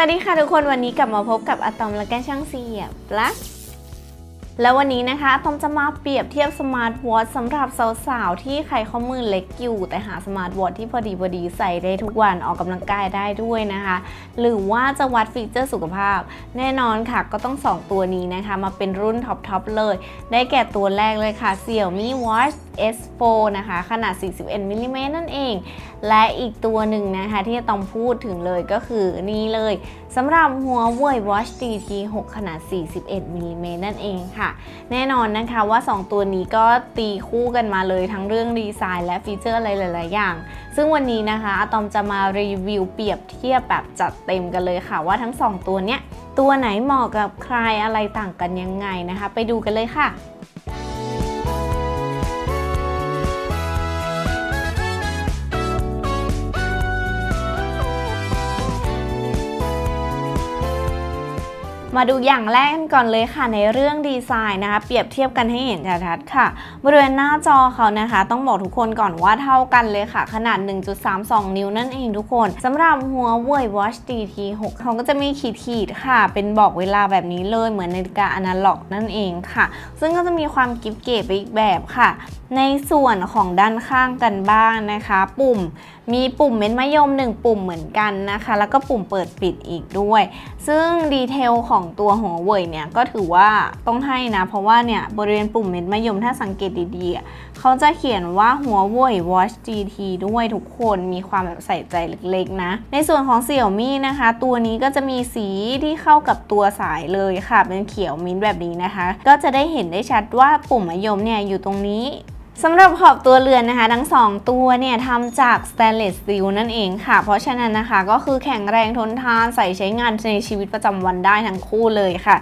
สวัสดีค่ะทุกคนวันนี้กลับมาพบกับอะตอมและแกช่างเสียบละ แล้ววันนี้นะคะตอมจะมาเปรียบเทียบสมาร์ทวอทสำหรับสาวๆ ที่ใครข้อมือเล็กอยู่ แต่หาสมาร์ทวอทที่พอดีพอดีใส่ได้ทุกวันออกกำลังกายได้ด้วยนะคะ หรือว่าจะวัดฟีเจอร์สุขภาพ แน่นอนค่ะก็ต้อง 2 ตัวนี้นะคะ มาเป็นรุ่นท็อปๆเลย ได้แก่ตัวแรกเลยค่ะ Xiaomi Watch S4 นะคะ ขนาด 41มิลลิเมตรนั่นเอง และอีกตัวหนึ่งนะคะ ที่จะต้องพูดถึงเลยก็คือนี่เลยสำหรับหัวเว่ย Watch DT 6 ขนาด 41มิลลิเมตรนั่นเองค่ะแน่นอนนะคะว่า 2 ตัวนี้ก็ตีคู่กันมาเลยทั้งเรื่องดีไซน์และฟีเจอร์อะไรหลายๆอย่าง ซึ่งวันนี้นะคะอะตอมจะมารีวิวเปรียบเทียบแบบจัดเต็มกันเลยค่ะว่าทั้ง 2 ตัวเนี้ยตัวไหนเหมาะกับใครอะไรต่างกันยังไงนะคะ ไปดูกันเลยค่ะ มาดูอย่างแรกกันก่อนเลยค่ะในเรื่องดีไซน์นะคะ เปรียบเทียบกันให้เห็นชัดๆค่ะ บริเวณหน้าจอเขานะคะ ต้องบอกทุกคนก่อนว่าเท่ากันเลยค่ะ ขนาด 1.32 นิ้วนั่นเองทุกคนสำหรับหัวเว่ย Watch DT 6 เขาก็จะมีขีดๆค่ะ เป็นบอกเวลาแบบนี้เลยเหมือนนาฬิกาอนาล็อกนั่นเองค่ะ ซึ่งก็จะมีความกิฟเก๋ไปอีกแบบค่ะ ในส่วนของด้านข้างกันบ้างนะคะ ปุ่ม มีปุ่มเม็ดมะยม 1 ปุ่มเหมือนกันนะคะ แล้วก็ปุ่มเปิดปิดอีกด้วย ซึ่งดีเทลของตัวหัวเว่ยเนี่ยก็ถือว่าต้องให้นะ เพราะว่าเนี่ยบริเวณปุ่มเม็ดมะยมถ้าสังเกตดีๆ เขาจะเขียนว่าหัวเว่ย Watch GT ด้วยทุกคนมีความแบบใส่ใจเล็กๆนะ ในส่วนของ Xiaomi นะคะ ตัวนี้ก็จะมีสีที่เข้ากับตัวสายเลยค่ะ เป็นเขียวมิ้นท์แบบนี้นะคะ ก็จะได้เห็นได้ชัดว่าปุ่มมะยมเนี่ยอยู่ตรงนี้ สำหรับขอบตัวเรือนนะคะ ทั้ง 2 ตัวเนี่ยทำจากสแตนเลสสตีลนั่นเองค่ะ เพราะฉะนั้นนะคะก็คือแข็งแรงทนทานใส่ใช้งานในชีวิตประจำวันได้ทั้งคู่เลยค่ะ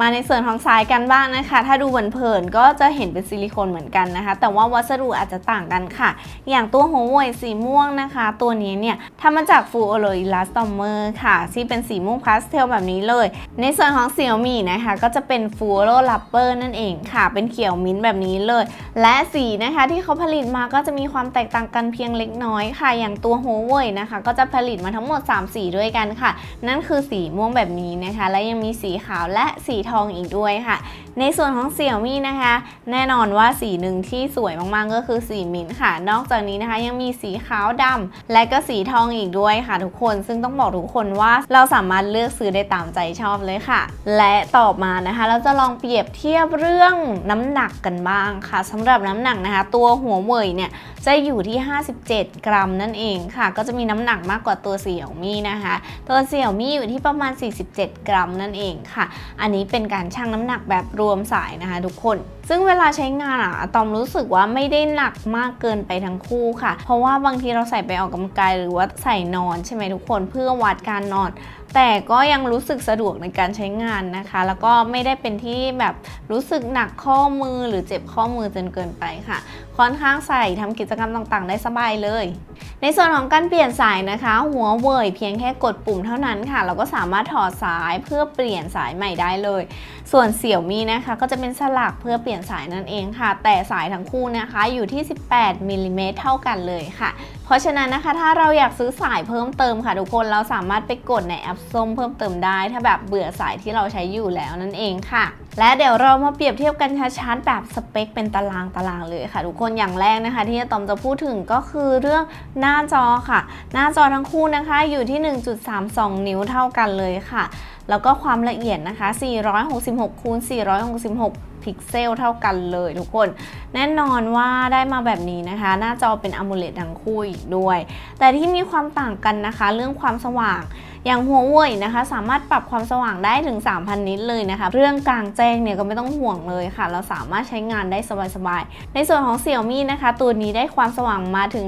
มาในส่วนของสายกันบ้างนะคะ ถ้าดูเผินๆก็จะเห็นเป็นซิลิโคนเหมือนกันนะคะ แต่ว่าวัสดุอาจจะต่างกันค่ะ อย่างตัวหัวเว่ยสีม่วงนะคะ ตัวนี้เนี่ยทำมาจากฟูโอโลอิลาสตอมเมอร์ค่ะ ที่เป็นสีม่วงพาสเทลแบบนี้เลย ในส่วนของ Xiaomi นะคะ ก็จะเป็นฟูโอโลลัปเปอร์นั่นเองค่ะ เป็นเขียวมิ้นท์แบบนี้เลย และสีนะคะที่เขาผลิตมาก็จะมีความแตกต่างกันเพียงเล็กน้อยค่ะ อย่างตัวหัวเว่ยนะคะ ก็จะผลิตมาทั้งหมด 3 สีด้วยกันค่ะ นั่นคือสีม่วงแบบนี้นะคะ และยังมีสีขาวและสีทองอีกด้วยค่ะ ในส่วนของ Xiaomi นะคะ แน่นอนว่าสีหนึ่งที่สวยมากๆก็คือสีมิ้นค่ะ นอกจากนี้นะคะยังมีสีขาวดำและก็สีทองอีกด้วยค่ะ ทุกคนซึ่งต้องบอกทุกคนว่าเราสามารถเลือกซื้อได้ตามใจชอบเลยค่ะ และต่อมานะคะ เราจะลองเปรียบเทียบเรื่องน้ำหนักกันบ้างค่ะสำหรับน้ำหนักนะคะ ตัวหัวเว่ยเนี่ยจะอยู่ที่ 57 กรัมนั่นเองค่ะ ก็จะมีน้ำหนักมากกว่าตัว Xiaomi นะคะ ตัว Xiaomi อยู่ที่ประมาณ 47 กรัมนั่นเองค่ะ อันนี้เป็นการชั่งน้ำหนักแบบรวมสายนะคะทุกคน ซึ่งเวลาใช้งานอะอะตอมรู้สึกว่าไม่ได้หนักมากเกินไปทั้งคู่ค่ะ เพราะว่าบางทีเราใส่ไปออกกำลังกายหรือว่าใส่นอนใช่ไหมทุกคนเพื่อวัดการนอน แต่ก็ยังรู้สึกสะดวกในการใช้งานนะคะ แล้วก็ไม่ได้เป็นที่แบบรู้สึกหนักข้อมือหรือเจ็บข้อมือจนเกินไปค่ะ ค่อนข้างใส่ทำกิจกรรมต่างๆ ได้สบายเลย ในส่วนของการเปลี่ยนสายนะคะ หัวเว่ยเพียงแค่กดปุ่มเท่านั้นค่ะ เราก็สามารถถอดสายเพื่อเปลี่ยนสายใหม่ได้เลย ส่วนเสี่ยวมีนะคะ ก็จะเป็นสลักเพื่อเปลี่ยนสายนั่นเองค่ะ แต่สายทั้งคู่นะคะอยู่ที่ 18มิลลิเมตรเท่ากันเลยค่ะเพราะฉะนั้นนะคะถ้าเราอยากซื้อสายเพิ่มเติมค่ะทุกคนเราสามารถไปกดในแอปส้มเพิ่มเติมได้ ถ้าแบบเบื่อสายที่เราใช้อยู่แล้วนั่นเองค่ะ และเดี๋ยวเรามาเปรียบเทียบกันชัดๆแบบสเปคเป็นตารางตารางเลยค่ะ ทุกคนอย่างแรกนะคะ ที่ตอมจะพูดถึงก็คือเรื่องหน้าจอค่ะ หน้าจอทั้งคู่นะคะอยู่ที่ 1.32 นิ้วเท่ากันเลยค่ะ แล้วก็ความละเอียดนะคะ 466คูณ466 พิกเซลเท่ากันเลยทุกคน แน่นอนว่าได้มาแบบนี้นะคะ หน้าจอเป็น AMOLED ทั้งคู่อีกด้วย แต่ที่มีความต่างกันนะคะ เรื่องความสว่างอย่างหัวเว่ยนะคะ สามารถปรับความสว่างได้ถึง 3,000 นิตเลยนะคะ เรื่องกลางแจ้งเนี่ยก็ไม่ต้องห่วงเลยค่ะ เราสามารถใช้งานได้สบายๆ ในส่วนของ Xiaomi นะคะ ตัวนี้ได้ความสว่างมาถึง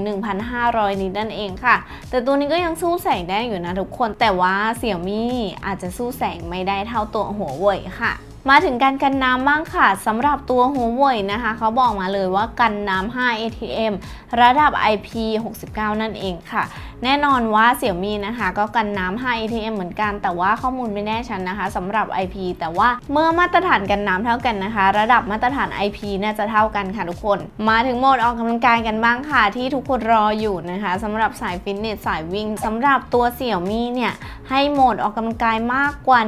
1,500 นิตนั่นเองค่ะ แต่ตัวนี้ก็ยังสู้แสงได้อยู่นะทุกคน แต่ว่า Xiaomi อาจจะสู้แสงไม่ได้เท่าตัวหัวเว่ยค่ะ มาถึงการกันน้ำบ้างค่ะสำหรับตัวหัวเว่ยนะคะเขาบอกมาเลยว่ากันน้ำ5 ATM ระดับ IP69 นั่นเองค่ะแน่นอนว่าเสี่ยมีนะคะ ก็กันน้ำ5 ATM เหมือนกัน แต่ว่าข้อมูลไม่แน่ชัดนนะคะสำหรับ IP แต่ว่าเมื่อมาตรฐานกันน้ำเท่ากันนะคะ ระดับมาตรฐาน IP น่าจะเท่ากันค่ะทุกคน มาถึงโหมดออกกำลังกายกันบ้างค่ะ ที่ทุกคนรออยู่นะคะสำหรับสายฟิตเนสสายวิ่งสำหรับตัวเสี่ยมีเนี่ยให้โหมดออกกำลังกายมากกว่า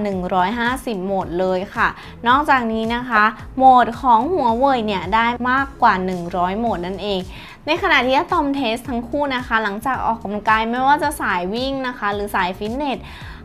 150 โหมดเลยค่ะ นอกจากนี้นะคะ โหมดของหัวเว่ยเนี่ยได้มากกว่า 100 โหมดนั่นเอง ในขณะที่อะตอมเทสทั้งคู่นะคะ หลังจากออกกำลังกายไม่ว่าจะสายวิ่งนะคะ หรือสายฟิตเนส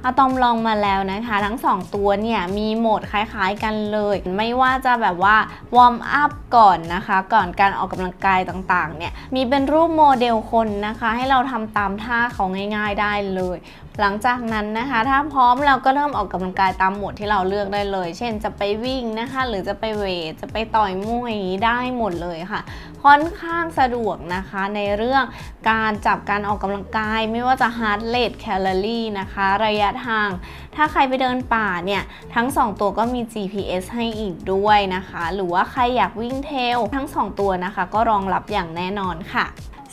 อะตอมลองมาแล้วนะคะ ทั้ง 2 ตัวเนี่ยมีโหมดคล้ายๆกันเลย ไม่ว่าจะแบบว่าวอร์มอัพก่อนนะคะ ก่อนการออกกำลังกายต่างๆเนี่ยมีเป็นรูปโมเดลคนนะคะ ให้เราทำตามท่าเขาง่าย ๆได้เลย หลังจากนั้นนะคะ ถ้าพร้อมเราก็เริ่มออกกำลังกายตามโหมดที่เราเลือกได้เลย เช่นจะไปวิ่งนะคะ หรือจะไปเวทจะไปต่อยมวยอย่างนี้ได้หมดเลยค่ะค่อนข้างสะดวกนะคะในเรื่องการจับการออกกำลังกาย ไม่ว่าจะ heart rate แคลอรี่นะคะ ระยะทาง ถ้าใครไปเดินป่าเนี่ย ทั้ง 2 ตัวก็มี GPS ให้อีกด้วยนะคะ หรือว่าใครอยากวิ่งเทลทั้ง 2 ตัวนะคะ ก็รองรับอย่างแน่นอนค่ะ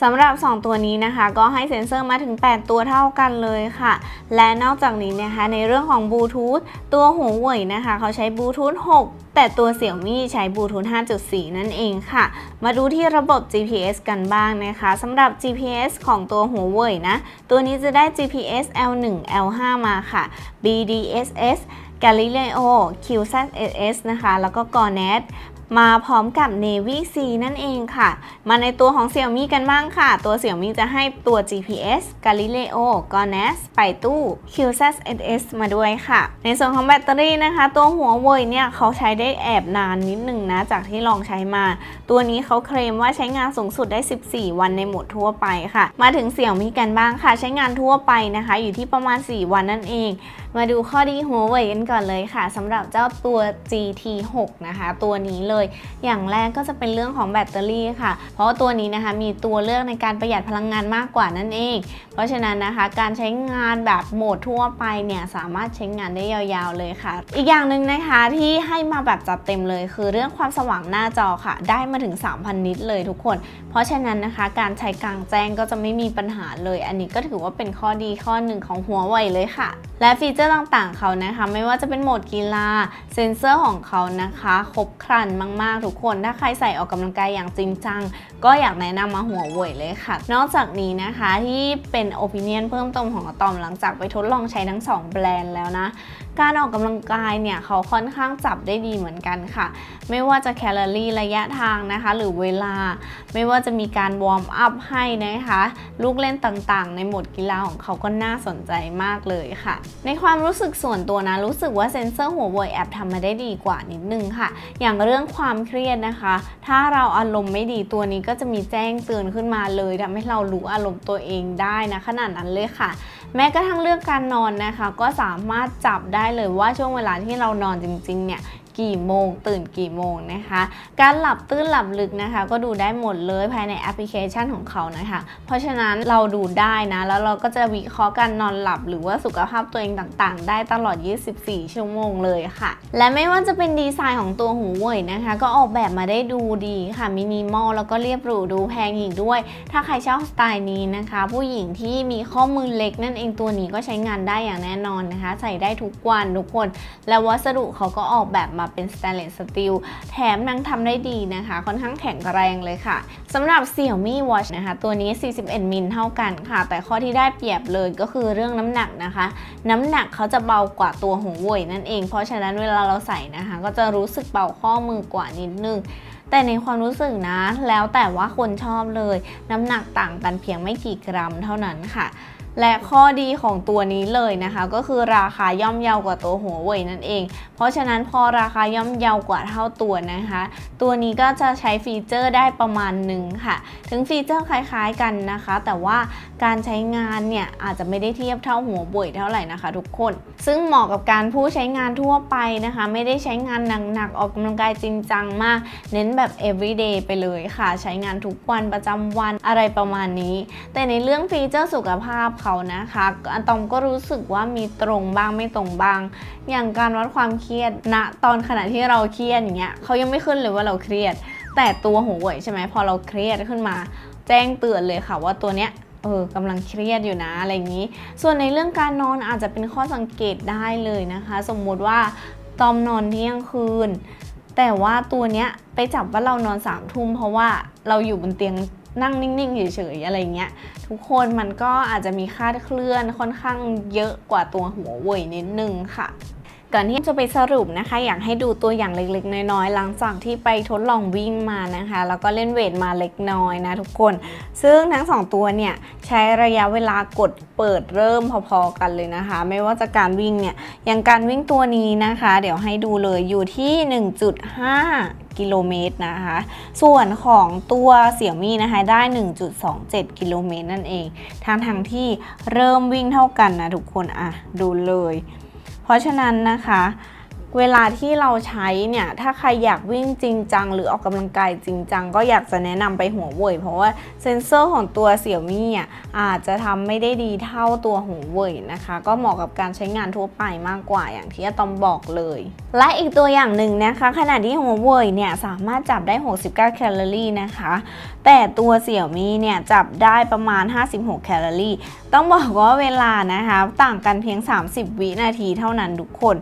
สำหรับ 2 ตัวนี้นะคะ ก็ให้เซ็นเซอร์มาถึง 8 ตัวเท่ากันเลยค่ะ และนอกจากนี้นะคะ ในเรื่องของบลูทูธตัวหัวเว่ยนะคะ เขาใช้บลูทูธ6 แต่ตัวเสี่ยวมี่ใช้บลูทูธ5.4 นั่นเองค่ะ มาดูที่ระบบ GPS กันบ้างนะคะสำหรับ GPS ของตัวหัวเว่ยนะ ตัวนี้จะได้ GPS L1 L5 มาค่ะ BDSS Galileo QZSS นะคะ แล้วก็ GONET มาพร้อมกับ Navy C นั่นเองค่ะ มาในตัวของ Xiaomi กันบ้างค่ะ ตัว Xiaomi จะให้ตัว GPS Galileo GONAS ไปตู้ QZSS มาด้วยค่ะ ในส่วนของแบตเตอรี่นะคะ ตัวหัวเว่ยเนี่ยเขาใช้ได้แอบนานนิดหนึ่งนะ จากที่ลองใช้มา ตัวนี้เขาเคลมว่าใช้งานสูงสุดได้ 14 วันในโหมดทั่วไปค่ะ มาถึง Xiaomi กันบ้างค่ะ ใช้งานทั่วไปนะคะ อยู่ที่ประมาณ 4 วันนั่นเองมาดูข้อดีหัวเว่ยกันก่อนเลยค่ะสำหรับเจ้าตัว GT6 นะคะ ตัวนี้เลยอย่างแรกก็จะเป็นเรื่องของแบตเตอรี่ค่ะ เพราะตัวนี้นะคะมีตัวเลือกในการประหยัดพลังงานมากกว่านั่นเอง เพราะฉะนั้นนะคะการใช้งานแบบโหมดทั่วไปเนี่ยสามารถใช้งานได้ยาวๆเลยค่ะ อีกอย่างหนึ่งนะคะที่ให้มาแบบจัดเต็มเลย คือเรื่องความสว่างหน้าจอค่ะ ได้มาถึง 3,000 นิตเลยทุกคน เพราะฉะนั้นนะคะการใช้กลางแจ้งก็จะไม่มีปัญหาเลย อันนี้ก็ถือว่าเป็นข้อดีข้อหนึ่งของหัวไวเลยค่ะ และฟีเจอร์ต่างๆเขานะคะ ไม่ว่าจะเป็นโหมดกีฬาเซ็นเซอร์ของเขานะคะ ครบครันมากๆ ทุกคน ถ้าใครใส่ออกกำลังกายอย่างจริงจัง ก็อยากแนะนำมาหัวเว่ยเลยค่ะ นอกจากนี้นะคะที่เป็นโอปิเนียนเพิ่มเติมของอะตอมหลังจากไปทดลองใช้ทั้ง 2 แบรนด์แล้วนะ การออกกำลังกายเนี่ยเขาค่อนข้างจับได้ดีเหมือนกันค่ะ ไม่ว่าจะแคลอรี่ระยะทางนะคะ หรือเวลา ไม่ว่าจะมีการวอร์มอัพให้นะคะ ลูกเล่นต่างๆ ในโหมดกีฬาของเขาก็น่าสนใจมากเลยค่ะ ในความความรู้สึกส่วนตัวนะ รู้สึกว่าเซ็นเซอร์หัวเว่ยแอบทำมาได้ดีกว่านิดนึงค่ะ อย่างเรื่องความเครียดนะคะ ถ้าเราอารมณ์ไม่ดีตัวนี้ก็จะมีแจ้งเตือนขึ้นมาเลยทำให้เรารู้อารมณ์ตัวเองได้นะขนาดนั้นเลยค่ะ แม้กระทั่งเรื่องการนอนนะคะ ก็สามารถจับได้เลยว่าช่วงเวลาที่เรานอนจริงๆเนี่ย กี่โมง ตื่นกี่โมงนะคะ การหลับตื้นหลับลึกนะคะ ก็ดูได้หมดเลยภายในแอปพลิเคชันของเขานะคะ เพราะฉะนั้นเราดูได้นะ แล้วเราก็จะวิเคราะห์การนอนหลับหรือว่าสุขภาพตัวเองต่างๆ ได้ตลอด 24 ชั่วโมงเลยค่ะ และไม่ว่าจะเป็นดีไซน์ของตัวหูเว่ยนะคะ ก็ออกแบบมาได้ดูดีค่ะมินิมอลแล้วก็เรียบหรูดูแพงอีกด้วย ถ้าใครชอบสไตล์นี้นะคะ ผู้หญิงที่มีข้อมือเล็กนั่นเองตัวนี้ก็ใช้งานได้อย่างแน่นอนนะคะ ใส่ได้ทุกวันทุกคน และวัสดุเขาก็ออกแบบมาเป็นสแตนเลสสตีลแถมนังทำได้ดีนะคะ ค่อนข้างแข็งแรงเลยค่ะสำหรับ Xiaomi Watch นะคะ ตัวนี้ 41 มิลเท่ากันค่ะ แต่ข้อที่ได้เปรียบเลยก็คือเรื่องน้ำหนักนะคะ น้ำหนักเขาจะเบากว่าตัวหูเว่ยนั่นเอง เพราะฉะนั้นเวลาเราใส่นะคะ ก็จะรู้สึกเบาข้อมือกว่านิดนึงแต่ในความรู้สึกนะ แล้วแต่ว่าคนชอบเลย น้ำหนักต่างกันเพียงไม่กี่กรัมเท่านั้นค่ะ และข้อดีของตัวนี้เลยนะคะ ก็คือราคาย่อมเยาวกว่าตัวหัวเว่ยนั่นเอง เพราะฉะนั้นพอราคาย่อมเยาวกว่าเท่าตัวนะคะ ตัวนี้ก็จะใช้ฟีเจอร์ได้ประมาณหนึ่งค่ะ ถึงฟีเจอร์คล้ายๆกันนะคะ แต่ว่าการใช้งานเนี่ยอาจจะไม่ได้เทียบเท่าหัวเว่ยเท่าไหร่นะคะ ทุกคน ซึ่งเหมาะกับการผู้ใช้งานทั่วไปนะคะ ไม่ได้ใช้งานหนักๆออกกำลังกายจริงจังมาก เน้นแบบ everyday ไปเลยค่ะ ใช้งานทุกวันประจำวันอะไรประมาณนี้ แต่ในเรื่องฟีเจอร์สุขภาพเขานะคะอะตอมก็รู้สึกว่ามีตรงบ้างไม่ตรงบ้าง อย่างการวัดความเครียดณตอนขณะที่เราเครียดอย่างเงี้ยเขายังไม่ขึ้นเลยว่าเราเครียด แต่ตัวหูเว่ยใช่ไหมพอเราเครียดขึ้นมา แจ้งเตือนเลยค่ะว่าตัวเนี้ยเออกำลังเครียดอยู่นะอะไรอย่างนี้ ส่วนในเรื่องการนอนอาจจะเป็นข้อสังเกตได้เลยนะคะ สมมุติว่าตอมนอนเที่ยงคืน แต่ว่าตัวเนี้ยไปจับว่าเรานอนสามทุ่มเพราะว่าเราอยู่บนเตียง นั่งนิ่ง ๆ เฉย ๆ อะไรเงี้ย ทุกคนมันก็อาจจะมีคาดเคลื่อนค่อนข้างเยอะกว่าตัวหัวเว่ยนิดนึงค่ะ ก่อนที่จะไปสรุปนะคะ อยากให้ดูตัวอย่างเล็กๆ น้อยๆ หลังจากที่ไปทดลองวิ่งมานะคะ แล้วก็เล่นเวทมาเล็กน้อยนะทุกคน ซึ่งทั้งสองตัวเนี่ยใช้ระยะเวลากดเปิดเริ่มพอๆกันเลยนะคะ ไม่ว่าจะการวิ่งเนี่ยอย่างการวิ่งตัวนี้นะคะ เดี๋ยวให้ดูเลยอยู่ที่ 1.5กิโลเมตรนะคะ ส่วนของตัวเสี่ยมี่นะคะได้ 1.27 กิโลเมตรนั่นเองทางทางที่เริ่มวิ่งเท่ากันนะทุกคนอะดูเลย เพราะฉะนั้นนะคะ เวลาที่เราใช้เนี่ย ถ้าใครอยากวิ่งจริงจัง หรือออกกำลังกายจริงจัง ก็อยากจะแนะนำไปหัวเว่ยเพราะว่าเซ็นเซอร์ของตัวเสี่ยมี่อะอาจจะทำไม่ได้ดีเท่าตัวหัวเว่ยนะคะ ก็เหมาะกับการใช้งานทั่วไปมากกว่าอย่างที่อะตอมบอกเลย และอีกตัวอย่างหนึ่งนะคะ ขณะที่หัวเว่ยเนี่ยสามารถจับได้ 69 แคลอรี่นะคะ แต่ตัวเสี่ยมี่เนี่ยจับได้ประมาณ 56 แคลอรี่ ต้องบอกว่าเวลานะคะ ต่างกันเพียง 30 วินาทีเท่านั้นทุกคน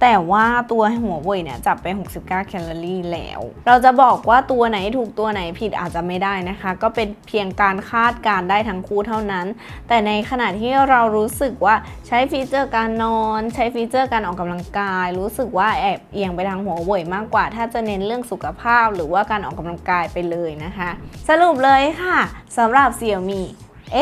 แต่ว่าตัวหัวเว่ยเนี่ยจับไป 69 แคลอรี่แล้ว เราจะบอกว่าตัวไหนถูกตัวไหนผิดอาจจะไม่ได้นะคะ ก็เป็นเพียงการคาดการได้ทั้งคู่เท่านั้น แต่ในขณะที่เรารู้สึกว่าใช้ฟีเจอร์การนอน ใช้ฟีเจอร์การออกกำลังกาย รู้สึกว่าแอบเอียงไปทางหัวเว่ยมากกว่า ถ้าจะเน้นเรื่องสุขภาพ หรือว่าการออกกำลังกายไปเลยนะคะ สรุปเลยค่ะสำหรับ Xiaomi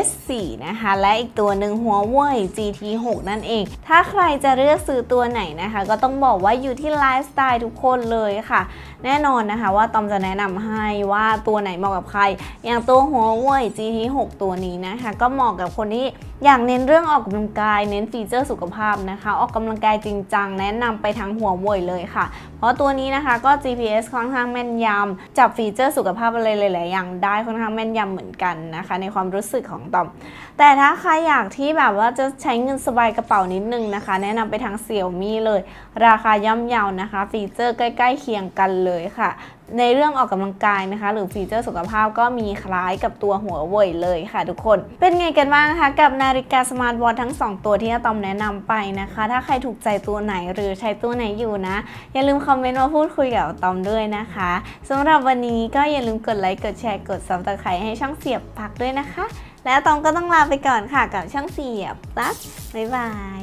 S4 นะคะ และอีกตัวหนึ่งหัวเว่ย GT6 นั่นเอง ถ้าใครจะเลือกซื้อตัวไหนนะคะ ก็ต้องบอกว่าอยู่ที่ไลฟ์สไตล์ทุกคนเลยค่ะ แน่นอนนะคะว่าตอมจะแนะนำให้ว่าตัวไหนเหมาะกับใคร อย่างตัวหัวเว่ย GT6 ตัวนี้นะคะ ก็เหมาะกับคนที่อยากเน้นเรื่องออกกำลังกาย เน้นฟีเจอร์สุขภาพนะคะ ออกกำลังกายจริงจังแนะนำไปทางหัวเว่ยเลยค่ะ เพราะตัวนี้นะคะก็ GPS ค่อนข้างแม่นยำจับฟีเจอร์สุขภาพอะไรหลายๆอย่างได้ค่อนข้างแม่นยำเหมือนกันนะคะ ในความรู้สึกของตอม แต่ถ้าใครอยากที่แบบว่าจะใช้เงินสบายกระเป๋านิดนึงนะคะ แนะนำไปทางเสี่ยวมี่เลย ราคาย่อมเยานะคะ ฟีเจอร์ใกล้ ๆ เคียงกันเลยค่ะ ในเรื่องออกกำลังกายนะคะ หรือฟีเจอร์สุขภาพก็มีคล้ายกับตัวหัวเว่ยเลยค่ะทุกคน เป็นไงกันบ้างคะกับนาฬิกาสมาร์ทวอททั้ง 2 ตัวที่อะตอมแนะนำไปนะคะ ถ้าใครถูกใจตัวไหนหรือใช้ตัวไหนอยู่นะ อย่าลืมคอมเมนต์มาพูดคุยกับอะตอมด้วยนะคะสำหรับวันนี้ก็อย่าลืมกดไลค์กดแชร์กดซับสไครต์ให้ช่องเสียบพักด้วยนะคะ แล้วตอมก็ต้องลาไปก่อนค่ะกับช่องเสียบตั๊กบ๊ายบาย